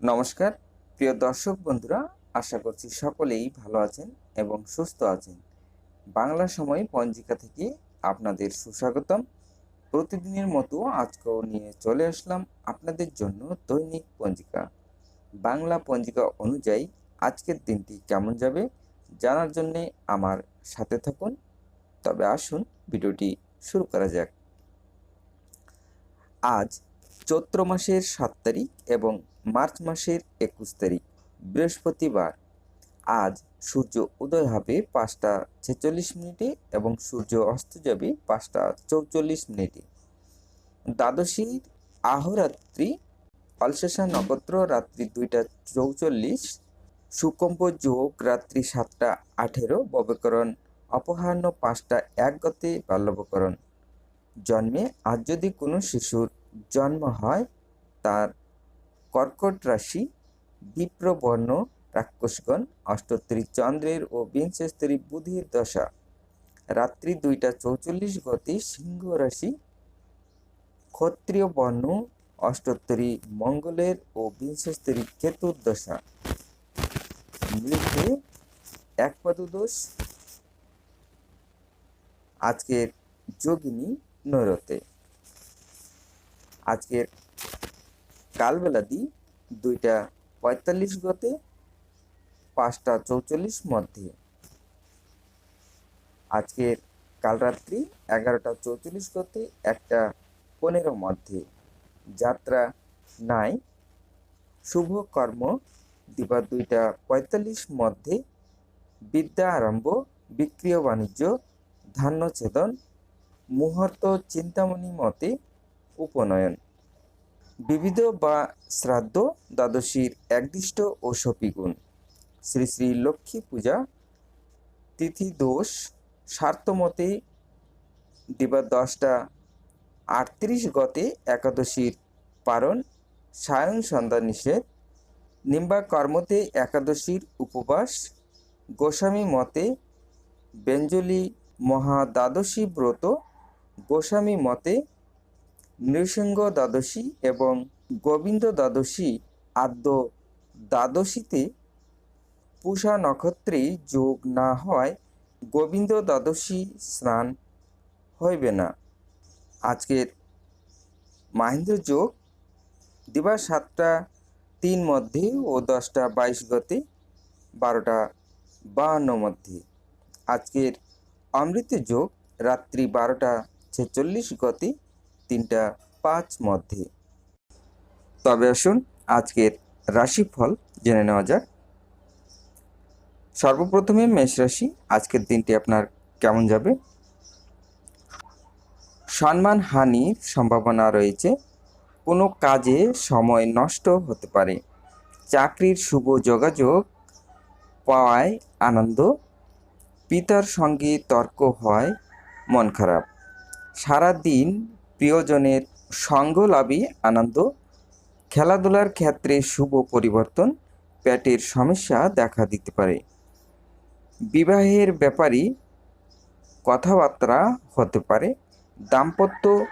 নমস্কার, প্রিয় দর্শক বন্ধুরা, আশা করছি সকলেই ভালো আছেন এবং সুস্থ আছেন। বাংলা সময় পঞ্জিকা থেকে আপনাদের সুস্বাগতম। প্রতিদিনের মতো আজকেও নিয়ে চলে আসলাম আপনাদের জন্য দৈনিক পঞ্জিকা। বাংলা পঞ্জিকা অনুযায়ী আজকের দিনটি কেমন যাবে জানার জন্যে আমার সাথে থাকুন। তবে আসুন, ভিডিওটি শুরু করা যাক। আজ চৈত্র মাসের সাত তারিখ এবং মার্চ মাসের একুশ তারিখ, বৃহস্পতিবার। আজ সূর্য উদয় হবে পাঁচটা ছেচল্লিশ মিনিটে এবং সূর্য অস্ত যাবে পাঁচটা চৌচল্লিশ মিনিটে। দ্বাদশীর আহরাত্রি অলশেষা নক্ষত্র, রাত্রি দুইটা চৌচল্লিশ, সুকম্প যোগ, রাত্রি সাতটা আঠেরো ববকরণ অপরাহ্ন পাঁচটা এক গতে, বাল্যবকরণ। জন্মে আজ যদি কোনো শিশুর জন্ম হয়, তার কর্কট রাশি বিপ্রবর্ণ রাক্ষসগণ অষ্টোত্তরী চন্দ্রের ও বিংশস্তরী বুধির দশা। রাত্রি দুইটা চৌচল্লিশ গতে সিংহ রাশি ক্ষত্রিয় বর্ণ অষ্টোত্তরী মঙ্গলের ও বিংশস্তরী কেতুর দশা। মৃত্যু এক আজকের যোগিনী নৈরতে আজকের কালবেলাদি দুইটা পঁয়তাল্লিশ গতে, পাঁচটা চৌচল্লিশ মধ্যে। আজকের কাল রাত্রি এগারোটা চৌচল্লিশ গতে, একটা পনেরো মধ্যে। যাত্রা নাই। শুভ কর্ম দিবা দুইটা পঁয়তাল্লিশ মধ্যে। বিদ্যা আরম্ভ, বিক্রিয় বাণিজ্য, ধান্য ছেদন, মুহূর্ত চিন্তামণি মতে উপনয়ন। বিবিধ বা শ্রাদ্ধ দ্বাদশীর একদিষ্ট ও সপিগুণ। শ্রী শ্রী লক্ষ্মী পূজা, তিথি দোষ, স্বার্থমতে দিবা দশটা আটত্রিশ গতে একাদশীর পারণ সায়ন সন্ধ্যা নিষেধ, নিম্বা কর্মতে একাদশীর উপবাস, গোস্বামী মতে ব্যঞ্জলি মহা দ্বাদশী ব্রত, গোস্বামী মতে নৃসিংহ দ্বাদশী এবং গোবিন্দ দ্বাদশী আদ্য দ্বাদশীতে পূষা নক্ষত্রে যোগ না হয় গোবিন্দ দ্বাদশী স্নান হইবে না। আজকের মাহেন্দ্র যোগ দিবা সাতটা তিন মধ্যে ও দশটা বাইশ গতে বারোটা বাহান্ন মধ্যে। আজকের অমৃত যোগ রাত্রি বারোটা ছেচল্লিশ গতে তিনটা পাঁচ মধ্যে। তবে আসুন আজকের রাশিফল জেনে নেওয়া যাক। সর্বপ্রথমে মেষ রাশি, আজকের দিনটি আপনার কেমন যাবে? সম্মান হানির সম্ভাবনা রয়েছে। কোনো কাজে সময় নষ্ট হতে পারে। চাকরির শুভ যোগাযোগ পাওয়ায় আনন্দ। পিতার সঙ্গে তর্ক হয়, মন খারাপ। সারাদিন প্রিয়জনের সঙ্গ লাভই আনন্দ। খেলাধুলার ক্ষেত্রে শুভ পরিবর্তন পেটের সমস্যা দেখা দিতে পারে। বিবাহের ব্যাপারই কথাবার্তা হতে পারে। দাম্পত্য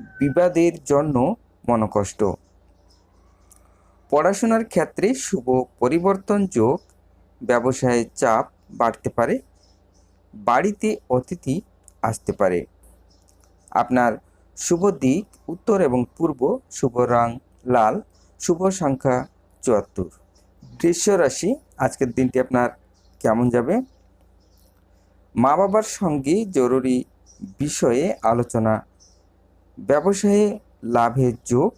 বিবাদের জন্য মনকষ্ট। পড়াশোনার ক্ষেত্রে শুভ পরিবর্তন যোগ ব্যবসায়ে চাপ বাড়তে পারে। বাড়িতে অতিথি আসতে পারে। আপনার শুভ দিক, উত্তর এবং পূর্ব, শুভ রং, লাল, শুভ সংখ্যা চুয়াত্তর। বৃষ রাশি, আজকের দিনটি আপনার কেমন যাবে? মা বাবার সঙ্গে জরুরি বিষয়ে আলোচনা, ব্যবসায়ে লাভের যোগ,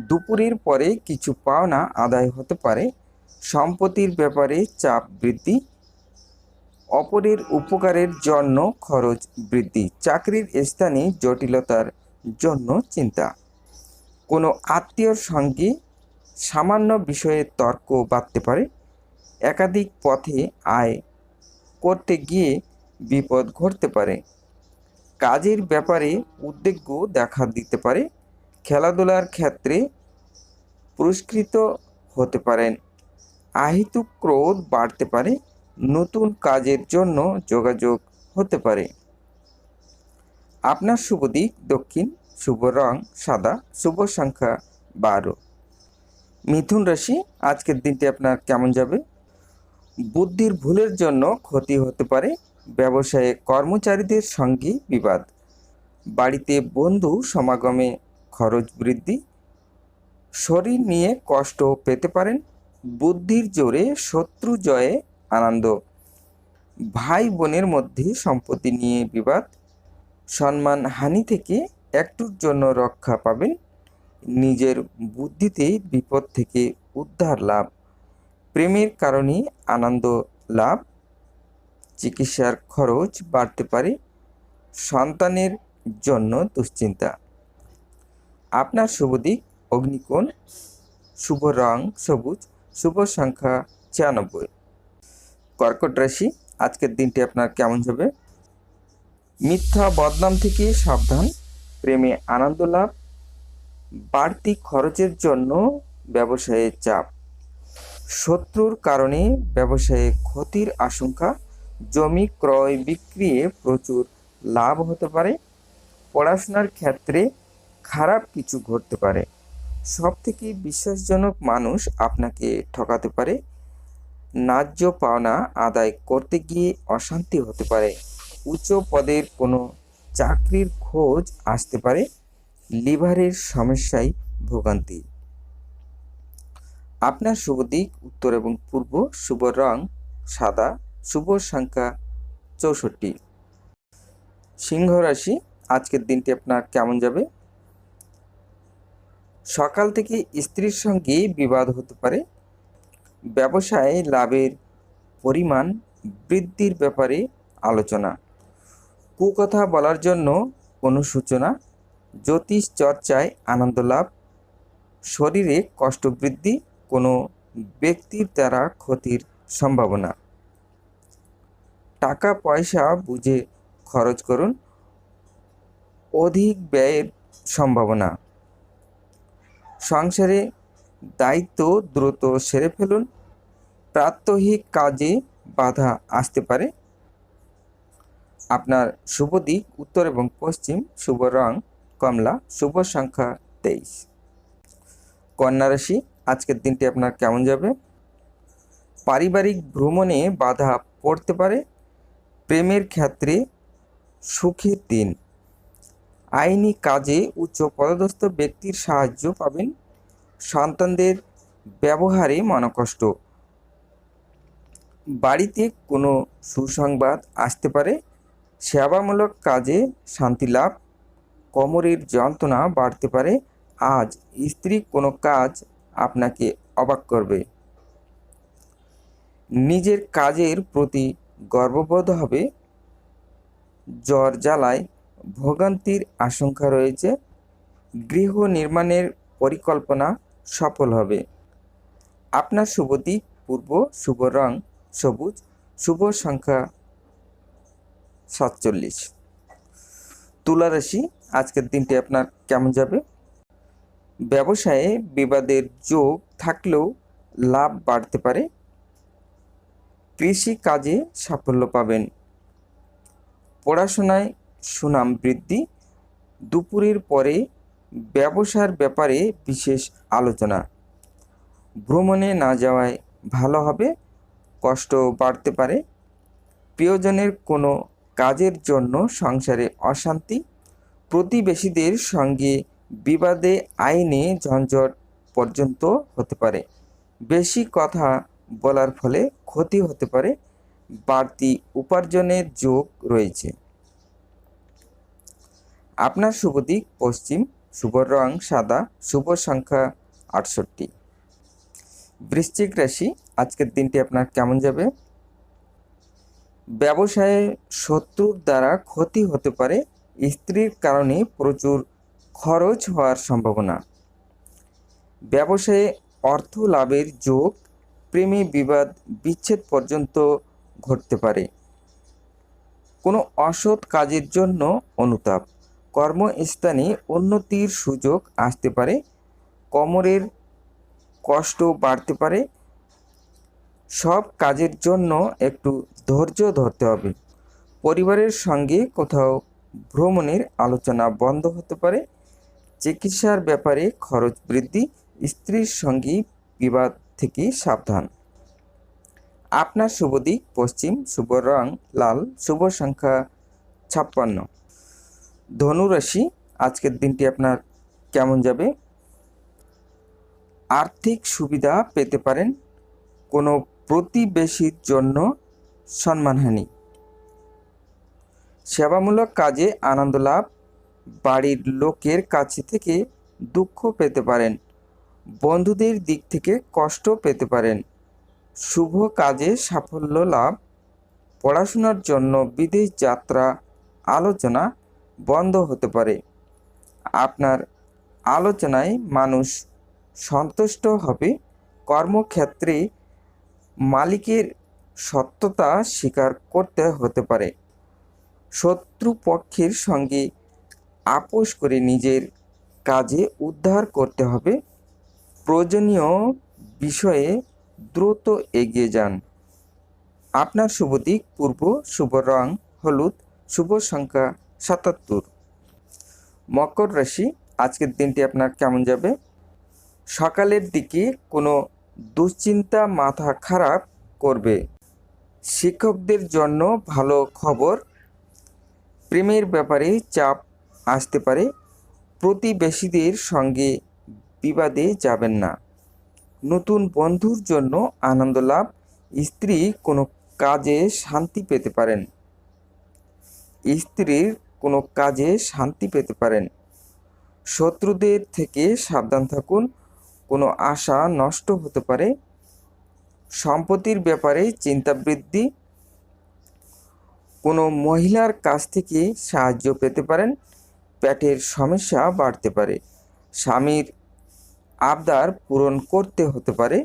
দুপুরের পরে কিছু পাওনা আদায় হতে পারে, সম্পত্তির ব্যাপারে চাপ বৃদ্ধি অপরের উপকারের জন্য খরচ বৃদ্ধি। চাকরির স্থানে জটিলতার জন্য চিন্তা। কোনো আত্মীয়র সঙ্গে সামান্য বিষয়ে তর্ক বাড়তে পারে। একাধিক পথে আয় করতে গিয়ে বিপদ ঘটতে পারে। কাজের ব্যাপারে উদ্বেগ দেখা দিতে পারে। খেলাধুলার ক্ষেত্রে পুরস্কৃত হতে পারেন। আহিত ক্রোধ বাড়তে পারে। কাজের জন্য যোগাযোগ হতে পারে। আপনার শুভ দিক, দক্ষিণ, শুভ রং, সাদা, শুভ সংখ্যা বারো। মিথুন রাশি, আজকের দিনটি আপনার কেমন যাবে? বুদ্ধির ভুলের জন্য ক্ষতি হতে পারে। ব্যবসায়ে কর্মচারীদের সঙ্গে বিবাদ। বাড়িতে বন্ধু সমাগমে খরচ বৃদ্ধি। শরীর নিয়ে কষ্ট পেতে পারেন। বুদ্ধির জোরে শত্রু জয়ে আনন্দ। ভাই বোনের মধ্যে সম্পত্তি নিয়ে বিবাদ, সম্মান হানি থেকে একটুর জন্য রক্ষা পাবেন, নিজের বুদ্ধিতে বিপদ থেকে উদ্ধার লাভ, প্রেমের কারণে আনন্দ লাভ, চিকিৎসার খরচ বাড়তে পারে, সন্তানের জন্য দুশ্চিন্তা। আপনার শুভ দিক, অগ্নিকোণ, শুভ রং সবুজ, শুভ সংখ্যা ছিয়ানব্বই। কর্কট রাশি, আজকের দিনটি আপনার কেমন যাবে? মিথ্যা বদনাম থেকে সাবধান, প্রেমে আনন্দ লাভ, বাড়তি খরচের জন্য ব্যবসায়ে চাপ। শত্রুর কারণে ব্যবসায়ে ক্ষতির আশঙ্কা, জমি ক্রয় বিক্রিয়ে প্রচুর লাভ হতে পারে, পড়াশোনার ক্ষেত্রে খারাপ কিছু ঘটতে পারে। সব থেকে বিশ্বাসজনক মানুষ আপনাকে ঠকাতে পারে ন্যায্য পাওনা আদায় করতে গিয়ে অশান্তি হতে পারে। উচ্চ পদের কোনো চাকরির খোঁজ আসতে পারে। লিভারের সমস্যায় ভোগান্তি। আপনার শুভ দিক, উত্তর এবং পূর্ব, শুভ রং, সাদা, শুভ সংখ্যা চৌষট্টি। সিংহ রাশি, আজকের দিনটি আপনার কেমন যাবে? সকাল থেকে স্ত্রীর সঙ্গে বিবাদ হতে পারে। ব্যবসায় লাভের পরিমাণ বৃদ্ধির ব্যাপারে আলোচনা। কুকথা বলার জন্য অনুসূচনা জ্যোতিষ চর্চায় আনন্দ লাভ, শরীরে কষ্ট বৃদ্ধি, কোনো ব্যক্তির দ্বারা ক্ষতির সম্ভাবনা। টাকা পয়সা বুঝে খরচ করুন, অধিক ব্যয়ের সম্ভাবনা। সংসারে দায়িত্ব দ্রুত সেরে ফেলুন। প্রাত্যহিক কাজে বাধা আসতে পারে। আপনার শুভ দিক উত্তর এবং পশ্চিম, শুভ রং, কমলা, শুভ সংখ্যা তেইশ। কন্যা রাশি, আজকের দিনটি আপনার কেমন যাবে? পারিবারিক ভ্রমণে বাধা পড়তে পারে। প্রেমের ক্ষেত্রে সুখের দিন। আইনি কাজে উচ্চ পদস্থ ব্যক্তির সাহায্য পাবেন। সন্তানদের ব্যবহারে মনকষ্ট। বাড়িতে কোনো সুসংবাদ আসতে পারে, সেবামূলক কাজে শান্তি লাভ, কোমরের যন্ত্রণা বাড়তে পারে, আজ স্ত্রী কোনো কাজ আপনাকে অবাক করবে। নিজের কাজের প্রতি গর্ববোধ হবে, জ্বর জ্বালায় ভোগান্তির আশঙ্কা রয়েছে, গৃহ নির্মাণের পরিকল্পনা সফল হবে। আপনার শুভ দিক, পূর্ব শুভ রং, সবুজ, শুভ সংখ্যা সাতচল্লিশ। তুলা আজকের দিনটি আপনার কেমন যাবে? ব্যবসায়ে বিবাদের যোগ থাকলেও লাভ বাড়তে পারে। কৃষি কাজে সাফল্য পাবেন। পড়াশোনায় সুনাম বৃদ্ধি। দুপুরের পরে ব্যবসার ব্যাপারে বিশেষ আলোচনা। ভ্রমণে না যাওয়ায় ভালো হবে, কষ্ট বাড়তে পারে। প্রিয়জনের কোনো কাজের জন্য সংসারে অশান্তি। প্রতিবেশীদের সঙ্গে বিবাদে আইনে ঝঞ্ঝট পর্যন্ত হতে পারে। বেশি কথা বলার ফলে ক্ষতি হতে পারে। বাড়তি উপার্জনের যোগ রয়েছে। আপনার শুভ দিক, পশ্চিম। শুভ রং সাদা, শুভ সংখ্যা আটষট্টি। বৃশ্চিক রাশি, আজকের দিনটি আপনার কেমন যাবে? ব্যবসায়ে শত্রুর দ্বারা ক্ষতি হতে পারে, স্ত্রীর কারণে প্রচুর খরচ হওয়ার সম্ভাবনা। ব্যবসায়ে অর্থ লাভের যোগ, প্রেমে বিবাদ, বিচ্ছেদ পর্যন্ত ঘটতে পারে। কোনো অসৎ কাজের জন্য অনুতাপ। কর্মস্থানে উন্নতির সুযোগ আসতে পারে, কোমরের কষ্ট বাড়তে পারে। সব কাজের জন্য একটু ধৈর্য ধরতে হবে। পরিবারের সঙ্গে কোথাও ভ্রমণের আলোচনা বন্ধ হতে পারে। চিকিৎসার ব্যাপারে খরচ বৃদ্ধি, স্ত্রীর সঙ্গে বিবাদ থেকে সাবধান। আপনার শুভ দিক, পশ্চিম শুভ রং, লাল শুভ সংখ্যা, ছাপ্পান্ন। ধনুরাশি আজকের দিনটি আপনার কেমন যাবে? আর্থিক সুবিধা পেতে পারেন, কোনো প্রতিবেশীর জন্য সম্মানহানি। সেবামূলক কাজে আনন্দ লাভ, বাড়ির লোকের কাছে থেকে দুঃখ পেতে পারেন, বন্ধুদের দিক থেকে কষ্ট পেতে পারেন, শুভ কাজে সাফল্য লাভ, পড়াশোনার জন্য বিদেশ যাত্রা, আলোচনা বন্ধ হতে পারে। আপনার আলোচনায় মানুষ সন্তুষ্ট হবে। কর্মক্ষেত্রে মালিকের সত্যতা স্বীকার করতে হতে পারে। শত্রুপক্ষের সঙ্গে আপোষ করে নিজের কাজে উদ্ধার করতে হবে। প্রয়োজনীয় বিষয়ে দ্রুত এগিয়ে যান। আপনার শুভ দিক, পূর্ব শুভ রং, হলুদ, শুভ সংখ্যা সাতাত্তর। মকর রাশি, আজকের দিনটি আপনার কেমন যাবে? সকালের দিকে কোনো দুশ্চিন্তা, মাথা খারাপ করবে। শিক্ষকদের জন্য ভালো খবর, প্রেমের ব্যাপারে চাপ আসতে পারে। প্রতিবেশীদের সঙ্গে বিবাদে যাবেন না। নতুন বন্ধুর জন্য আনন্দ লাভ, স্ত্রী কোনো কাজে শান্তি পেতে পারেন। স্ত্রীর কোনো কাজে শান্তি পেতে পারেন। শত্রুদের থেকে সাবধান থাকুন, কোনো আশা নষ্ট হতে পারে। সম্পত্তির ব্যাপারে চিন্তা বৃদ্ধি। কোনো মহিলার কাছ থেকে সাহায্য পেতে পারেন, পেটের সমস্যা বাড়তে পারে। স্বামীর আবদার পূরণ করতে হতে পারে।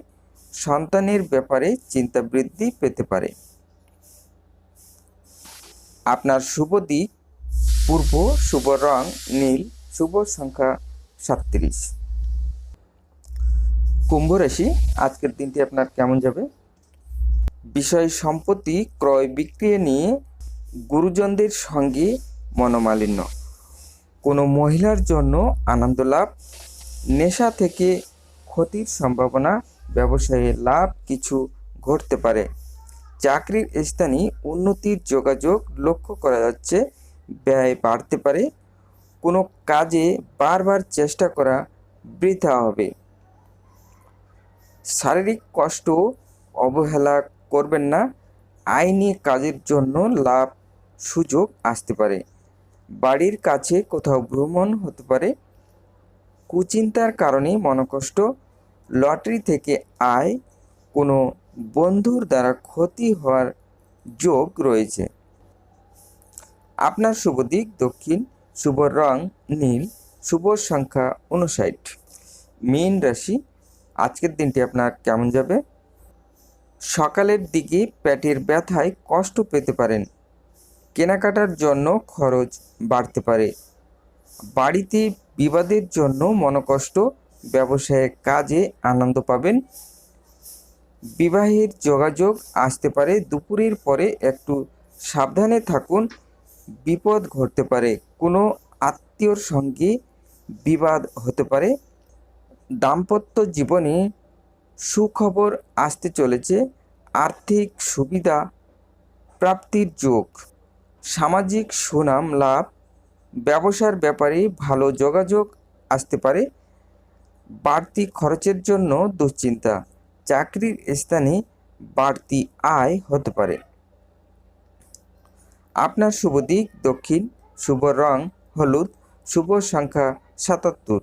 সন্তানের ব্যাপারে চিন্তা বৃদ্ধি পেতে পারে। আপনার শুভ দিক। পূর্ব শুভ রং, নীল, শুভ সংখ্যা সাতত্রিশ। কুম্ভ রাশি, আজকের দিনটি আপনার কেমন যাবে? বিষয় সম্পত্তি ক্রয় বিক্রিয়ে নিয়ে গুরুজনদের সঙ্গে মনোমালিন্য। কোনো মহিলার জন্য আনন্দ লাভ, নেশা থেকে ক্ষতির সম্ভাবনা, ব্যবসায়ে লাভ কিছু ঘটতে পারে। চাকরির স্থানে উন্নতির যোগাযোগ লক্ষ্য করা যাচ্ছে। ব্যয় বাড়তে পারে, কোনো কাজে বারবার চেষ্টা করা বৃথা হবে। শারীরিক কষ্ট অবহেলা করবেন না, আইনি কাজের জন্য লাভ সুযোগ আসতে পারে। বাড়ির কাছে কোথাও ভ্রমণ হতে পারে। কুচিন্তার কারণে মনকষ্ট, লটারি থেকে আয়, কোনো বন্ধুর দ্বারা ক্ষতি হওয়ার যোগ রয়েছে। আপনার শুভ দিক দক্ষিণ, শুভ রং নীল, শুভ সংখ্যা উনষাট মীন রাশি, আজকের দিনটি আপনার কেমন যাবে? সকালের দিকে পেটের ব্যথায় কষ্ট পেতে পারেন। কেনাকাটার জন্য খরচ বাড়তে পারে। বাড়িতে বিবাদের জন্য মনকষ্ট, ব্যবসায়ের কাজে আনন্দ পাবেন। বিবাহের যোগাযোগ আসতে পারে। দুপুরের পরে একটু সাবধানে থাকুন। বিপদ ঘটতে পারে, কোনো আত্মীয়র সঙ্গে বিবাদ হতে পারে। দাম্পত্য জীবনে সুখবর আসতে চলেছে, আর্থিক সুবিধা প্রাপ্তির যোগ, সামাজিক সুনাম লাভ, ব্যবসার ব্যাপারে ভালো যোগাযোগ আসতে পারে, বাড়তি খরচের জন্য দুশ্চিন্তা, চাকরির স্থানে বাড়তি আয় হতে পারে। আপনার শুভ দিক দক্ষিণ শুভ রং হলুদ শুভ সংখ্যা সাতাত্তর।